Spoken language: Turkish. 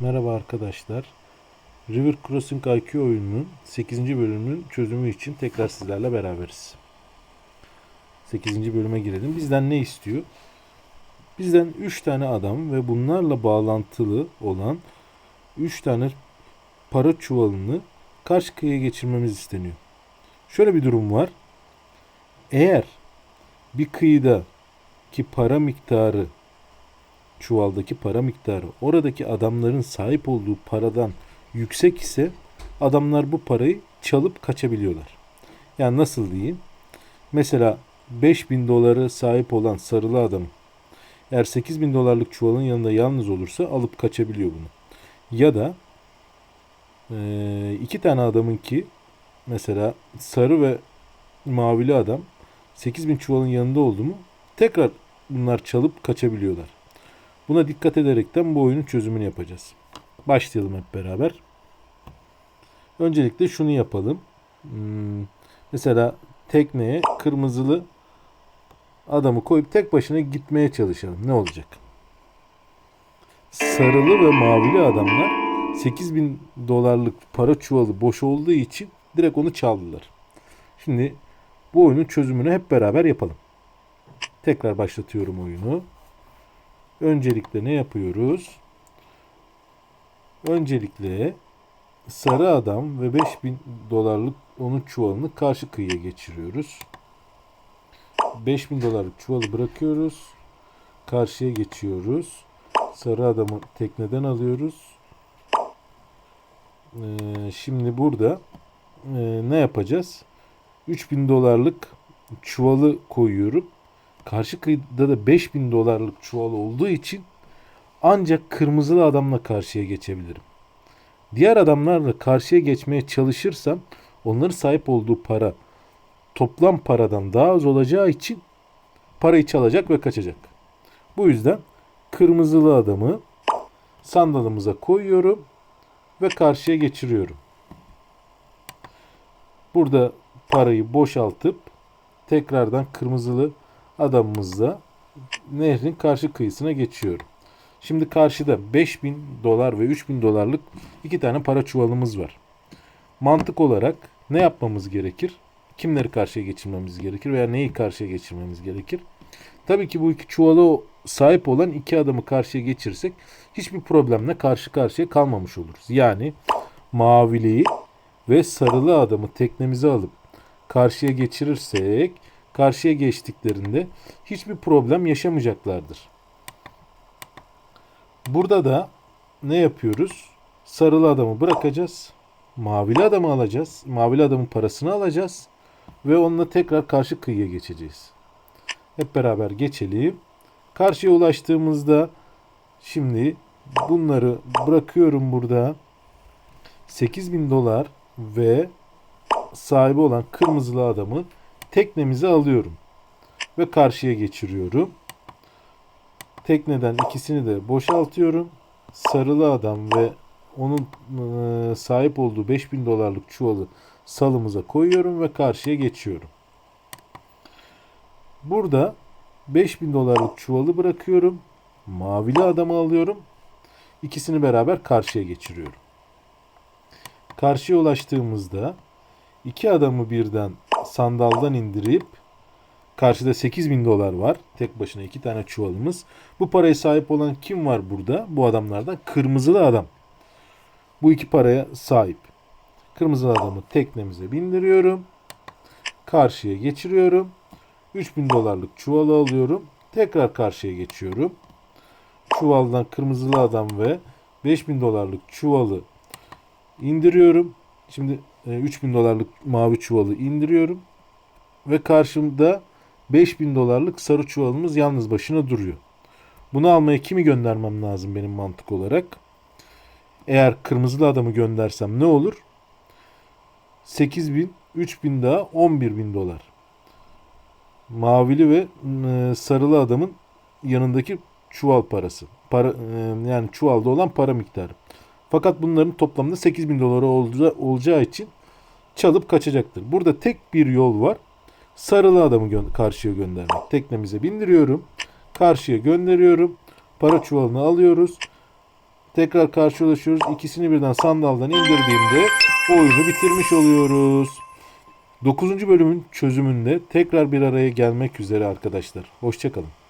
Merhaba arkadaşlar. River Crossing IQ oyununun 8. bölümünün çözümü için tekrar sizlerle beraberiz. 8. bölüme girelim. Bizden ne istiyor? Bizden 3 tane adam ve bunlarla bağlantılı olan 3 tane para çuvalını karşı kıyıya geçirmemiz isteniyor. Şöyle bir durum var. Eğer bir kıyıda ki para miktarı çuvaldaki para miktarı oradaki adamların sahip olduğu paradan yüksek ise adamlar bu parayı çalıp kaçabiliyorlar. Yani nasıl diyeyim? Mesela 5000 doları sahip olan sarılı adam eğer 8000 dolarlık çuvalın yanında yalnız olursa alıp kaçabiliyor bunu. Ya da eee, iki tane adamın ki mesela sarı ve mavili adam 8000 çuvalın yanında oldu mu tekrar bunlar çalıp kaçabiliyorlar. Buna dikkat ederekten bu oyunun çözümünü yapacağız. Başlayalım hep beraber. Öncelikle şunu yapalım. Hmm, mesela tekneye kırmızılı adamı koyup tek başına gitmeye çalışalım. Ne olacak? Sarılı ve mavili adamlar 8000 dolarlık para çuvalı boş olduğu için direkt onu çaldılar. Şimdi bu oyunun çözümünü hep beraber yapalım. Tekrar başlatıyorum oyunu. Öncelikle ne yapıyoruz? Öncelikle sarı adam ve 5000 dolarlık onun çuvalını karşı kıyıya geçiriyoruz. 5000 dolarlık çuvalı bırakıyoruz. Karşıya geçiyoruz. Sarı adamı tekneden alıyoruz. Ee, şimdi burada e, ne yapacağız? 3000 dolarlık çuvalı koyuyorum. Karşı kıyıda da 5000 dolarlık çuval olduğu için ancak kırmızılı adamla karşıya geçebilirim. Diğer adamlarla karşıya geçmeye çalışırsam onların sahip olduğu para toplam paradan daha az olacağı için parayı çalacak ve kaçacak. Bu yüzden kırmızılı adamı sandalımıza koyuyorum ve karşıya geçiriyorum. Burada parayı boşaltıp tekrardan kırmızılı adamımızla nehrin karşı kıyısına geçiyorum. Şimdi karşıda 5000 dolar ve 3000 dolarlık iki tane para çuvalımız var. Mantık olarak ne yapmamız gerekir? Kimleri karşıya geçirmemiz gerekir veya neyi karşıya geçirmemiz gerekir? Tabii ki bu iki çuvala sahip olan iki adamı karşıya geçirsek hiçbir problemle karşı karşıya kalmamış oluruz. Yani maviliği ve sarılı adamı teknemize alıp karşıya geçirirsek karşıya geçtiklerinde hiçbir problem yaşamayacaklardır. Burada da ne yapıyoruz? Sarılı adamı bırakacağız. Mavili adamı alacağız. Mavili adamın parasını alacağız. Ve onunla tekrar karşı kıyıya geçeceğiz. Hep beraber geçelim. Karşıya ulaştığımızda şimdi bunları bırakıyorum burada. 8000 dolar ve sahibi olan kırmızılı adamı teknemize alıyorum ve karşıya geçiriyorum. Tekneden ikisini de boşaltıyorum. Sarılı adam ve onun e, sahip olduğu 5000 dolarlık çuvalı salımıza koyuyorum ve karşıya geçiyorum. Burada 5000 dolarlık çuvalı bırakıyorum. Mavili adamı alıyorum. İkisini beraber karşıya geçiriyorum. Karşıya ulaştığımızda iki adamı birden sandaldan indirip karşıda 8 bin dolar var. Tek başına iki tane çuvalımız. Bu paraya sahip olan kim var burada? Bu adamlardan kırmızılı adam. Bu iki paraya sahip. Kırmızılı adamı teknemize bindiriyorum. Karşıya geçiriyorum. 3000 dolarlık çuvalı alıyorum. Tekrar karşıya geçiyorum. Çuvaldan kırmızılı adam ve 5000 dolarlık çuvalı indiriyorum. Şimdi 3000 dolarlık mavi çuvalı indiriyorum. Ve karşımda 5000 dolarlık sarı çuvalımız yalnız başına duruyor. Bunu almaya kimi göndermem lazım benim mantık olarak? Eğer kırmızılı adamı göndersem ne olur? 8000, 3000 daha 11000 dolar. Mavili ve e, sarılı adamın yanındaki çuval parası. Para, e, yani çuvalda olan para miktarı. Fakat bunların toplamda 8000 doları olacağı, olacağı için çalıp kaçacaktır. Burada tek bir yol var. Sarılı adamı gö- karşıya göndermek. Teknemize bindiriyorum. Karşıya gönderiyorum. Para çuvalını alıyoruz. Tekrar karşılaşıyoruz. İkisini birden sandaldan indirdiğimde oyunu bitirmiş oluyoruz. 9. bölümün çözümünde tekrar bir araya gelmek üzere arkadaşlar. Hoşçakalın.